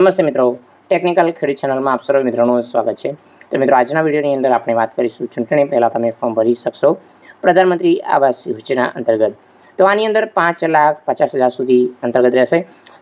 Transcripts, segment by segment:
નમસ્તે મિત્રો. ટેકનિકલ ખેડૂત ચેનલમાં આપ સર્વ મિત્રોનું સ્વાગત છે. તો મિત્રો, આજના વિડીયોની અંદર આપણે વાત કરીશું ચૂંટણી. પહેલાં તમે ફોર્મ ભરી શકશો પ્રધાનમંત્રી આવાસ યોજના અંતર્ગત. તો આની અંદર પાંચ લાખ પચાસ હજાર સુધી અંતર્ગત રહેશે.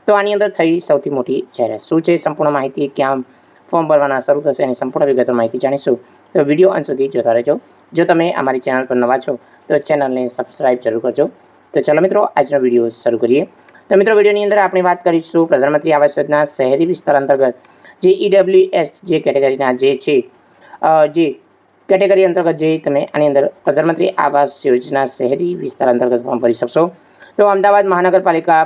તો આની અંદર થઈ સૌથી મોટી જાહેરાત. શું છે સંપૂર્ણ માહિતી, ક્યાં ફોર્મ ભરવાના શરૂ થશે એની સંપૂર્ણ વિગતો માહિતી જાણીશું. તો વીડિયો અંત સુધી જોતા રહેજો. જો તમે અમારી ચેનલ પર નવા છો, તો ચેનલને સબસ્ક્રાઇબ જરૂર કરજો. તો ચલો મિત્રો, આજનો વીડિયો શરૂ કરીએ. તો મિત્રો, વિડીયોની અંદર આપણે વાત કરીશું પ્રધાનમંત્રી આવાસ યોજના શહેરી વિસ્તાર અંતર્ગત, જે ઈડબ્લ્યુએસ જે કેટેગરીના જે છે જે કેટેગરી અંતર્ગત જે તમે આની અંદર પ્રધાનમંત્રી આવાસ યોજના શહેરી વિસ્તાર અંતર્ગત ફોર્મ ભરી શકશો. તો અમદાવાદ મહાનગરપાલિકા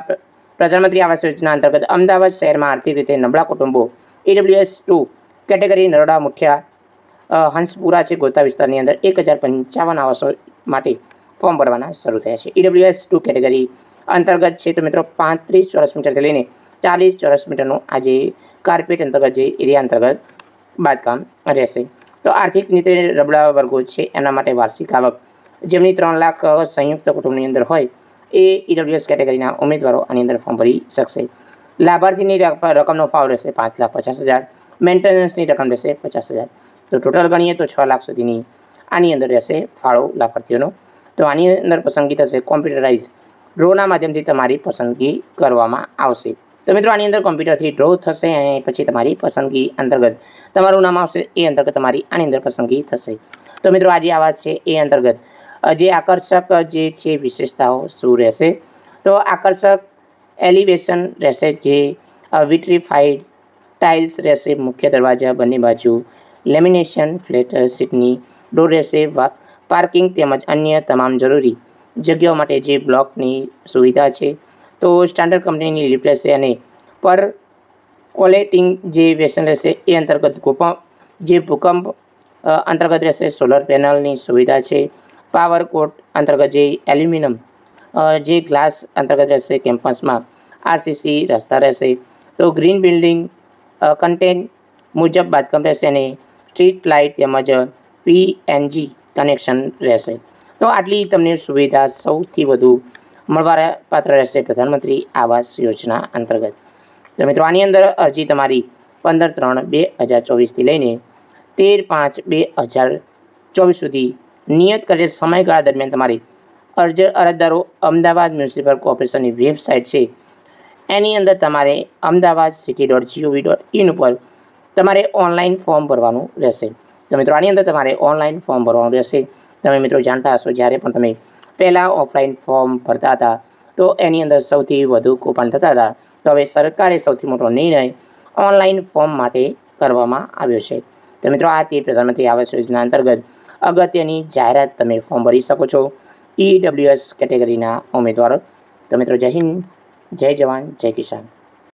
પ્રધાનમંત્રી આવાસ યોજના અંતર્ગત અમદાવાદ શહેરમાં આર્થિક રીતે નબળા કુટુંબો EWS two category Naroda Muthiya Hanspura છે ગોતા વિસ્તારની અંદર એક હજાર પંચાવન આવાસો માટે ફોર્મ ભરવાના શરૂ થયા છે. ઈડબ્લ્યુએસ ટુ કેટેગરી અંતર્ગત છે તો મિત્રો પાંત્રીસ ચોરસ મીટરથી લઈને ચાલીસ ચોરસ મીટરનું આજે કાર્પેટ અંતર્ગત જે એરિયા અંતર્ગત બાંધકામ રહેશે. તો આર્થિક નીતિ રબડા વર્ગો છે, એના માટે વાર્ષિક આવક. જેમની ત્રણ લાખ સંયુક્ત કુટુંબની અંદર હોય, એ ઈડબ્લ્યુએસ કેટેગરીના ઉમેદવારો આની અંદર ફોર્મ ભરી શકશે. લાભાર્થીની રક- રકમનો ફાવ રહેશે પાંચ લાખ પચાસ હજાર. મેન્ટેનન્સની રકમ રહેશે પચાસ હજાર. તો ટોટલ ગણીએ તો છ લાખ સુધીની આની અંદર રહેશે ફાળો લાભાર્થીઓનો. તો આની અંદર પસંદગી થશે કોમ્પ્યુટરાઇઝ ડ્રોના માધ્યમથી તમારી પસંદગી કરવામાં આવશે. તો મિત્રો, આની અંદર કોમ્પ્યુટરથી ડ્રો થશે અને પછી તમારી પસંદગી અંતર્ગત તમારું નામ આવશે, એ અંતર્ગત તમારી આની અંદર પસંદગી થશે. તો મિત્રો, આજે આવાજ છે, એ અંતર્ગત. જે આકર્ષક જે છે, વિશેષતાઓ શું રહેશે? તો આકર્ષક એલિવેશન રહેશે, જે વિટ્રીફાઈડ ટાઇલ્સ રહેશે, મુખ્ય દરવાજા બંને બાજુ. લેમિનેશન ફ્લેટ સીટની ડોર રહેશે પાર્કિંગ તેમજ અન્ય તમામ જરૂરી જગ્યાઓ માટે જે બ્લોકની સુવિધા છે, તો સ્ટાન્ડર્ડ કંપનીની લિફ્ટ રહેશે અને પર કોલેટિંગ જે વ્યસન રહેશે એ અંતર્ગત ભૂકંપ જે ભૂકંપ અંતર્ગત રહેશે સોલર પેનલની સુવિધા છે, પાવર કોટ અંતર્ગત જે એલ્યુમિનિયમ જે ગ્લાસ અંતર્ગત રહેશે કેમ્પસમાં, આરસીસી રસ્તા રહેશે, તો ગ્રીન બિલ્ડિંગ કન્ટેન મુજબ બાંધકામ રહેશે અને સ્ટ્રીટ લાઇટ તેમજ પીએનજી કનેક્શન રહેશે. તો આટલી તમને સુવિધા સૌથી વધુ મળવા પાત્ર રહેશે પ્રધાનમંત્રી આવાસ યોજના અંતર્ગત. તો મિત્રો, આની અંદર અરજી તમારી પંદર ત્રણ બે હજાર ચોવીસથી લઈને તેર પાંચ બે હજાર ચોવીસ સુધી નિયત કરેલ સમયગાળા દરમિયાન તમારી અરજ અરજદારો અમદાવાદ મ્યુનિસિપલ કોર્પોરેશનની વેબસાઇટ છે. એની અંદર તમારે Ahmedabad city dot gov dot in ઉપર તમારે ઓનલાઈન ફોર્મ ભરવાનું રહેશે. તો મિત્રો, આની અંદર તમારે ઓનલાઈન ફોર્મ ભરવાનું રહેશે. તમે મિત્રો જાણતા હશો, જ્યારે પણ તમે પહેલાં ઓફલાઈન ફોર્મ ભરતા હતા, તો એની અંદર સૌથી વધુ કૂપન થતા હતા. તો હવે સરકારે સૌથી મોટો નિર્ણય ઓનલાઈન ફોર્મ માટે કરવામાં આવ્યો છે. તો મિત્રો, આ તે પ્રધાનમંત્રી આવાસ યોજના અંતર્ગત અગત્યની જાહેરાત તમે ફોર્મ ભરી શકો છો. ઈડબ્લ્યુએસ કેટેગરીના ઉમેદવારો. તો મિત્રો, જય હિન્દ, જય જવાન, જય કિસાન.